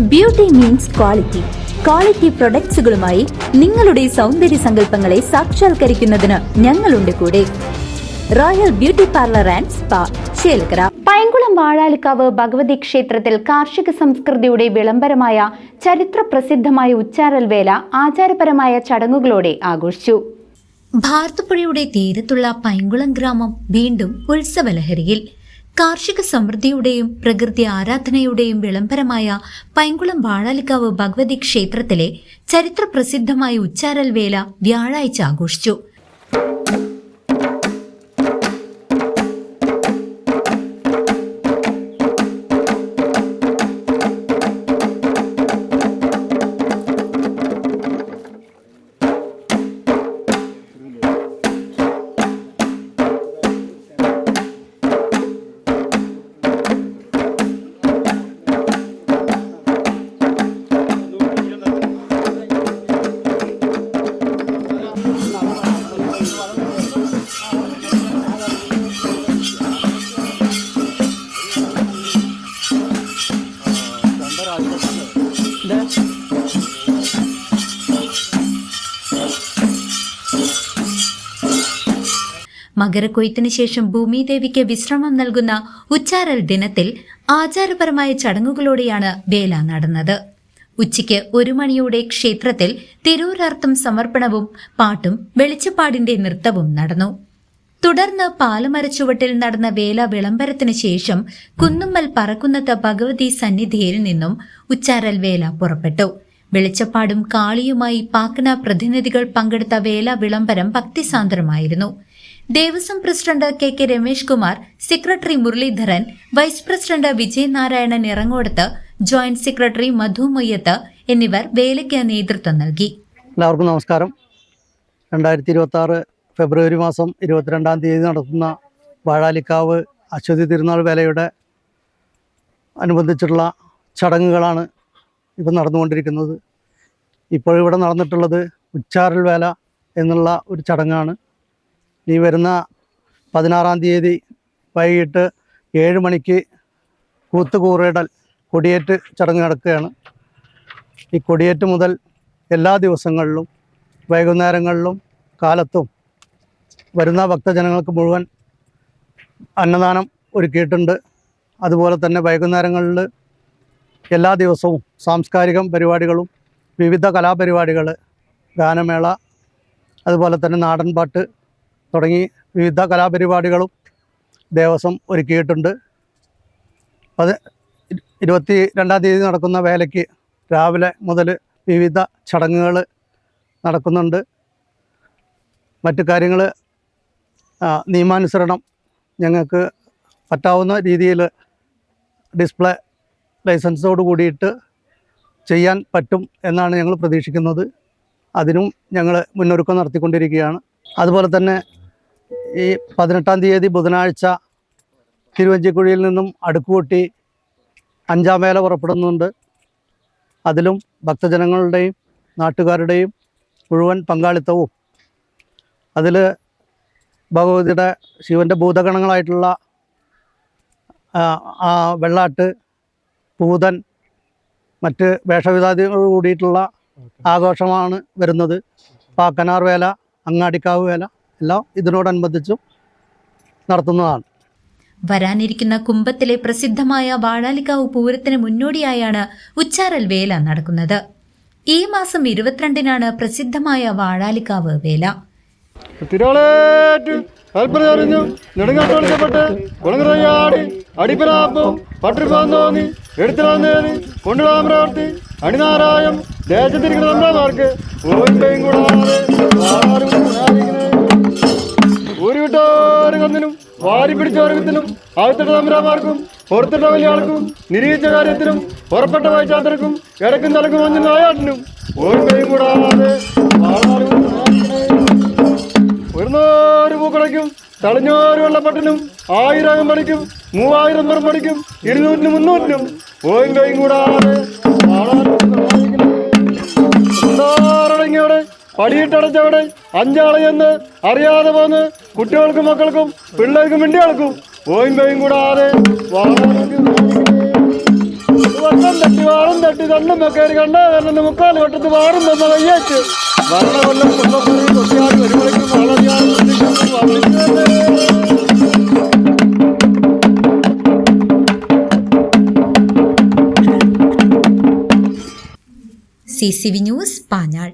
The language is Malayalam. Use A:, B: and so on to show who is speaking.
A: ബ്യൂട്ടി മീൻസ് ക്വാളിറ്റി ക്വാളിറ്റി പ്രൊഡക്ട്സുകളുമായി നിങ്ങളുടെ സൗന്ദര്യ സങ്കല്പങ്ങളെ സാക്ഷാത്കരിക്കുന്നതിന് ഞങ്ങളുണ്ട് കൂടെ. Royal beauty parlour and spa Chelakkara Painkulam Vazhalikkavu Bhagavathi ക്ഷേത്രത്തിൽ കാർഷിക സംസ്കൃതിയുടെ വിളംബരമായ ചരിത്ര പ്രസിദ്ധമായ ഉച്ചാരൽ വേല ആചാരപരമായ ചടങ്ങുകളോടെ ആഘോഷിച്ചു. ഭാരതപ്പുഴയുടെ തീരത്തുള്ള പൈങ്കുളം ഗ്രാമം വീണ്ടും ഉത്സവലഹരിയിൽ. കാർഷിക സമൃദ്ധിയുടെയും പ്രകൃതി ആരാധനയുടെയും വിളംബരമായ പൈങ്കുളം വാഴാലിക്കാവ് ഭഗവതി ക്ഷേത്രത്തിലെ ചരിത്ര പ്രസിദ്ധമായ ഉച്ചാരൽ വേല വ്യാഴാഴ്ച ആഘോഷിച്ചു. മകരക്കൊയ്ത്തിന് ശേഷം ഭൂമിദേവിക്ക് വിശ്രമം നൽകുന്ന ഉച്ചാരൽ ദിനത്തിൽ ആചാരപരമായ ചടങ്ങുകളോടെയാണ് വേല നടന്നത്. ഉച്ചയ്ക്ക് ഒരു മണിയോടെ ക്ഷേത്രത്തിൽ തിരൂരാർത്ഥം സമർപ്പണവും പാട്ടും വെളിച്ചപ്പാടിന്റെ നൃത്തവും നടന്നു. തുടർന്ന് പാലമരച്ചുവട്ടിൽ നടന്ന വേല വിളംബരത്തിന് ശേഷം കുന്നുമ്മൽ പറക്കുന്നത്ത് ഭഗവതി സന്നിധിയിൽ നിന്നും ഉച്ചാരൽ വേല പുറപ്പെട്ടു. വെളിച്ചപ്പാടും കാളിയുമായി പാക്കന പ്രതിനിധികൾ പങ്കെടുത്ത വേല വിളംബരം ഭക്തിസാന്ദ്രമായിരുന്നു. Devaswom president K K Ramesh Kumar secretary Muraleedharan vice president Vijay Narayanan Irangodath joint secretary Madhu Moyyath എന്നിവർ വേലയ്ക്ക് നേതൃത്വം നൽകി.
B: എല്ലാവർക്കും നമസ്കാരം. രണ്ടായിരത്തി ഇരുപത്തി ആറ് ഫെബ്രുവരി മാസം ഇരുപത്തിരണ്ടാം തീയതി നടത്തുന്ന വാഴാലിക്കാവ് അശ്വതി തിരുനാൾ വേലയുടെ അനുബന്ധിച്ചിട്ടുള്ള ചടങ്ങുകളാണ് ഇപ്പം നടന്നുകൊണ്ടിരിക്കുന്നത്. ഇപ്പോൾ ഇവിടെ നടന്നിട്ടുള്ളത് ഉച്ചാരൽ വേല എന്നുള്ള ഒരു ചടങ്ങാണ്. ഈ വരുന്ന പതിനാറാം തീയതി വൈകിട്ട് ഏഴ് മണിക്ക് കൂത്തുകൂറിടൽ കൊടിയേറ്റ് ചടങ്ങ് നടക്കുകയാണ്. ഈ കൊടിയേറ്റ് മുതൽ എല്ലാ ദിവസങ്ങളിലും വൈകുന്നേരങ്ങളിലും കാലത്തും വരുന്ന ഭക്തജനങ്ങൾക്ക് മുഴുവൻ അന്നദാനം ഒരുക്കിയിട്ടുണ്ട്. അതുപോലെ തന്നെ വൈകുന്നേരങ്ങളിൽ എല്ലാ ദിവസവും സാംസ്കാരികം പരിപാടികളും വിവിധ കലാപരിപാടികൾ ഗാനമേള അതുപോലെ തന്നെ നാടൻപാട്ട് തുടങ്ങി വിവിധ കലാപരിപാടികളും ദേവസ്വം ഒരുക്കിയിട്ടുണ്ട്. അത് ഇരു- ഇരുപത്തി രണ്ടാം തീയതി നടക്കുന്ന വേലയ്ക്ക് രാവിലെ മുതൽ വിവിധ ചടങ്ങുകൾ നടക്കുന്നുണ്ട്. മറ്റു കാര്യങ്ങൾ നിയമാനുസരണം ഞങ്ങൾക്ക് പറ്റാവുന്ന രീതിയിൽ ഡിസ്പ്ലേ ലൈസൻസോട് കൂടിയിട്ട് ചെയ്യാൻ പറ്റും എന്നാണ് ഞങ്ങൾ പ്രതീക്ഷിക്കുന്നത്. അതിനും ഞങ്ങൾ മുന്നൊരുക്കം നടത്തിക്കൊണ്ടിരിക്കുകയാണ്. അതുപോലെ തന്നെ ഈ പതിനെട്ടാം തീയതി ബുധനാഴ്ച തിരുവഞ്ചിക്കുഴിയിൽ നിന്നും അടുക്കുകൊട്ടി അഞ്ചാം വേല പുറപ്പെടുന്നുണ്ട്. അതിലും ഭക്തജനങ്ങളുടെയും നാട്ടുകാരുടെയും മുഴുവൻ പങ്കാളിത്തവും. അതിൽ ഭഗവതിയുടെ ശിവന്റെ ഭൂതഗണങ്ങളായിട്ടുള്ള വെള്ളാട്ട് പൂതൻ മറ്റ് വേഷവിധാദികളോട് കൂടിയിട്ടുള്ള ആഘോഷമാണ് വരുന്നത്. പാക്കനാർ വേല അങ്ങാടിക്കാവ് വേല എല്ലാം ഇതിനോടനുബന്ധിച്ചും നടത്തുന്നതാണ്.
A: വരാനിരിക്കുന്ന കുംഭത്തിലെ പ്രസിദ്ധമായ വാഴാലിക്കാവ് പൂരത്തിന് മുന്നോടിയായാണ് ഉച്ചാരൽ വേല നടക്കുന്നത്. ഈ മാസം ഇരുപത്തിരണ്ടിനാണ് പ്രസിദ്ധമായ വാഴാലിക്കാവ് വേല.
C: അണിനാരായം നെടുങ്ങാട്ടോളിക്കപ്പെട്ട് കൊണ്ടിടാൻ പ്രവർത്തി അടിനാരായം ദേശത്തിരിക്കുന്ന തന്ത്രമാർക്ക് ഓയിമ്പയും കൂടാതെ വിട്ടോരും കൊന്നിനും വാരി പിടിച്ചോരകത്തിനും ആദ്യത്തെ തമ്പുരാമാർക്കും പുറത്തിട്ട വലിയ ആൾക്കും നിരീക്ഷിച്ച കാര്യത്തിനും പുറപ്പെട്ട വായിച്ചാത്തർക്കും ഇടക്കും തലക്കും വഞ്ഞ നായാട്ടിനും ഓർമ്മയും കൂടാതെ ഉയർന്നോര് പൂക്കളയ്ക്കും തളഞ്ഞോര് വെള്ളപ്പട്ടിനും ആയിരം പണിക്കും മൂവായിരം പേർ പറമ്പടിക്കും ഇരുന്നൂറ്റിനും മുന്നൂറ്റിനും ഓയും കൈയും കൂടാതെ ോടെ പടിയിട്ടടച്ചവിടെ അഞ്ചാളെ എന്ന് അറിയാതെ പോന്ന് കുട്ടികൾക്കും മക്കൾക്കും പിള്ളേർക്കും വേണ്ടിയാൾക്കും പോയും കൈയും കൂടാതെ വട്ടം തട്ടി വാളം തട്ടി കണ്ണും വെക്കേറി കണ്ടാ കാരണം മുക്കാൽ വട്ടത്ത് വാറും വന്ന കയ്യേറ്റ്
A: C C V news Panjal.